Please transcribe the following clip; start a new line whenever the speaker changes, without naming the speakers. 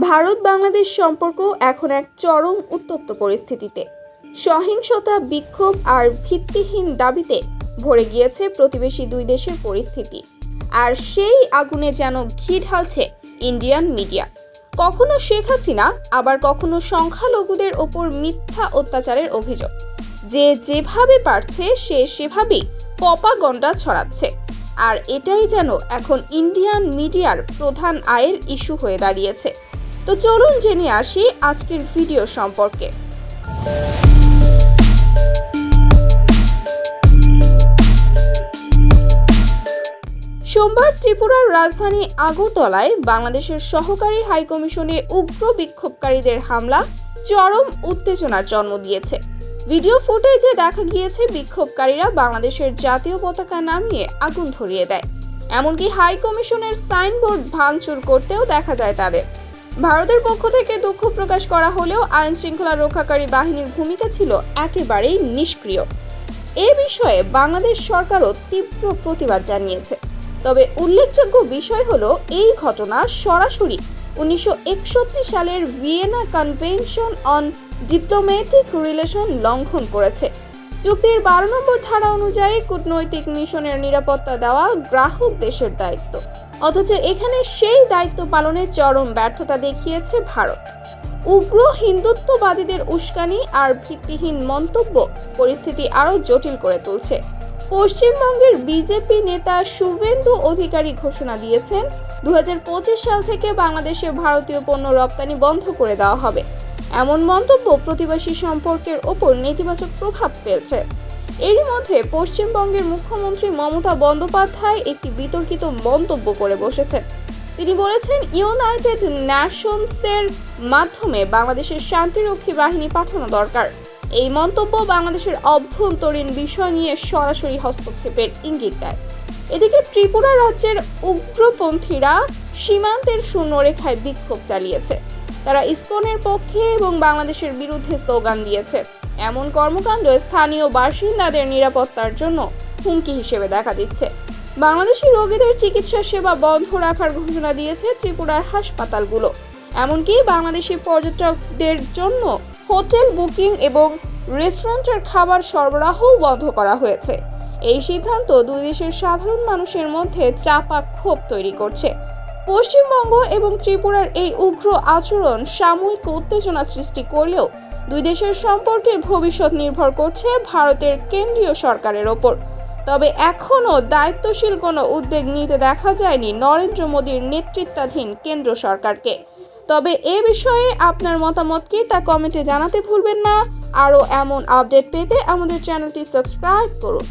ভারত বাংলাদেশ সম্পর্ক এখন এক চরম উত্তপ্ত পরিস্থিতিতে। সহিংসতা, বিক্ষোভ আর ভিত্তিহীন দাবিতে ভরে গিয়েছে প্রতিবেশী দুই দেশের পরিস্থিতি। আর সেই আগুনে যেন ঘি ঢালছে ইন্ডিয়ান মিডিয়া। কখনো শেখ হাসিনা, আবার কখনো সংখ্যালঘুদের ওপর মিথ্যা অত্যাচারের অভিযোগ। যে যেভাবে পারছে, সে সেভাবেই পপাগন্ডা ছড়াচ্ছে। আর এটাই যেন এখন ইন্ডিয়ান মিডিয়ার প্রধান আয়ের ইস্যু হয়ে দাঁড়িয়েছে। তো চলুন জেনে আসি আজকের ভিডিও সম্পর্কে। সোমবার ত্রিপুরার রাজধানী আগরতলায় বাংলাদেশের সহকারী হাইকমিশনে উগ্র বিক্ষোভকারীদের হামলা, চরম উত্তেজনার জন্ম দিয়েছে। ভিডিও ফুটেজে দেখা গিয়েছে, বিক্ষোভকারীরা বাংলাদেশের জাতীয় পতাকা নামিয়ে আগুন ধরিয়ে দেয়। এমনকি হাই কমিশনের সাইনবোর্ড ভাঙচুর করতেও দেখা যায় তাদের। ভারতের পক্ষ থেকে দুঃখ প্রকাশ করা হলেও আইন শৃঙ্খলা রক্ষাকারী বাহিনীর ভূমিকা ছিল একেবারেই নিষ্ক্রিয়। এ বিষয়ে বাংলাদেশ সরকারও তীব্র প্রতিবাদ জানিয়েছে। তবে উল্লেখযোগ্য বিষয় হলো, এই ঘটনা সরাসরি উনিশশো একষট্টি সালের Vienna convention on diplomatic relation লঙ্ঘন করেছে। চুক্তির বারো নম্বর ধারা অনুযায়ী কূটনৈতিক মিশনের নিরাপত্তা দেওয়া গ্রাহক দেশের দায়িত্ব। অথচ এখানে সেই দায়িত্ব পালনে চরম ব্যর্থতা দেখিয়েছে ভারত। উগ্র হিন্দুত্ববাদীদের উস্কানি আর ভিত্তিহীন মন্তব্য পরিস্থিতি আরও জটিল করে তুলছে। পশ্চিমবঙ্গের বিজেপি নেতা শুভেন্দু অধিকারী ঘোষণা দিয়েছেন দু হাজার পঁচিশ সাল থেকে বাংলাদেশে ভারতীয় পণ্য রপ্তানি বন্ধ করে দেওয়া হবে। এমন মন্তব্য প্রতিবেশী সম্পর্কের ওপর নেতিবাচক প্রভাব ফেলছে। এরই মধ্যে পশ্চিমবঙ্গের মুখ্যমন্ত্রী মমতা বন্দ্যোপাধ্যায় একটি বিতর্কিত মন্তব্য করে বসেছেন। তিনি বলেছেন ইউনাইটেড নেশনসের মাধ্যমে বাংলাদেশের শান্তিরক্ষী বাহিনী পাঠানো দরকার। এই মন্তব্য বাংলাদেশের অভ্যন্তরীণ বিষয় নিয়ে সরাসরি হস্তক্ষেপের ইঙ্গিত দেয়। এদিকে ত্রিপুরা রাজ্যের উগ্রপন্থীরা সীমান্তের শূন্যরেখায় বিক্ষোভ চালিয়েছে। তারা ইসকনের পক্ষে এবং বাংলাদেশের বিরুদ্ধে স্লোগান দিয়েছে। এমন কর্মকাণ্ড স্থানীয় বাসিন্দাদের নিরাপত্তার জন্য হুমকি হিসেবে দেখা দিচ্ছে। বাংলাদেশি রোগীদের চিকিৎসা সেবা বন্ধ রাখার ঘোষণা দিয়েছে ত্রিপুরার হাসপাতালগুলো। এমনকি বাংলাদেশি পর্যটকদের জন্য হোটেল বুকিং এবং রেস্টুরেন্টের খাবার সরবরাহও বন্ধ করা হয়েছে। এই সিদ্ধান্ত দুই দেশের সাধারণ মানুষের মধ্যে চাপা ক্ষোভ তৈরি করছে। পশ্চিমবঙ্গ এবং ত্রিপুরার এই উগ্র আচরণ সাময়িক উত্তেজনা সৃষ্টি করলেও দুই দেশের সম্পর্কের ভবিষ্যৎ নির্ভর করছে ভারতের কেন্দ্রীয় সরকারের ওপর। তবে এখনও দায়িত্বশীল কোনো উদ্যোগ নিতে দেখা যায়নি নরেন্দ্র মোদীর নেতৃত্বাধীন কেন্দ্র সরকারকে। তবে এ বিষয়ে আপনার মতামত কি তা কমেন্টে জানাতে ভুলবেন না। আরও এমন আপডেট পেতে আমাদের চ্যানেলটি সাবস্ক্রাইব করুন।